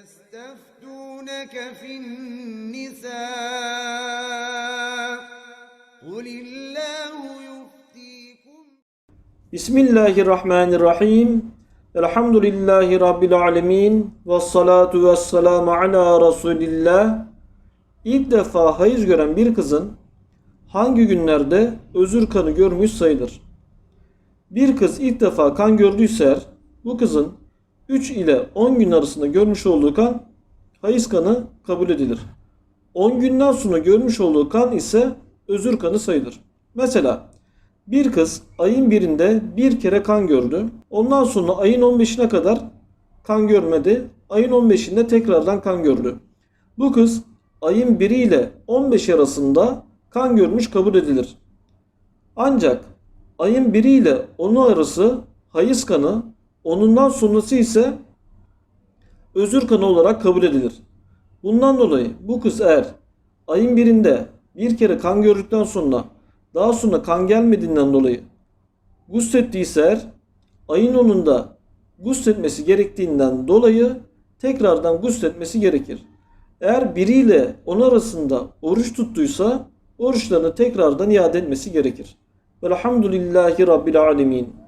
يستفتونك في النساء قل الله يفتيكم Bismillahirrahmanirrahim. Elhamdülillahi Rabbil alemin. Ve salatu ve selamu ala Resulillah. İlk defa hayız gören bir kızın hangi günlerde özür kanı görmüş sayılır? Bir kız ilk defa kan gördüyse eğer, bu kızın 3 ile 10 gün arasında görmüş olduğu kan hayız kanı kabul edilir. 10 günden sonra görmüş olduğu kan ise özür kanı sayılır. Mesela bir kız ayın birinde bir kere kan gördü. Ondan sonra ayın 15'ine kadar kan görmedi. Ayın 15'inde tekrardan kan gördü. Bu kız ayın 1 ile 15 arasında kan görmüş kabul edilir. Ancak ayın 1 ile 10'u arası hayız kanı, onundan sonrası ise özür kanı olarak kabul edilir. Bundan dolayı bu kız eğer ayın birinde bir kere kan gördükten sonra daha sonra kan gelmediğinden dolayı guslettiyse eğer ayın 10'unda gusletmesi gerektiğinden dolayı tekrardan gusletmesi gerekir. Eğer biriyle 10 arasında oruç tuttuysa oruçlarını tekrardan iade etmesi gerekir. Velhamdülillahi Rabbil Alemin.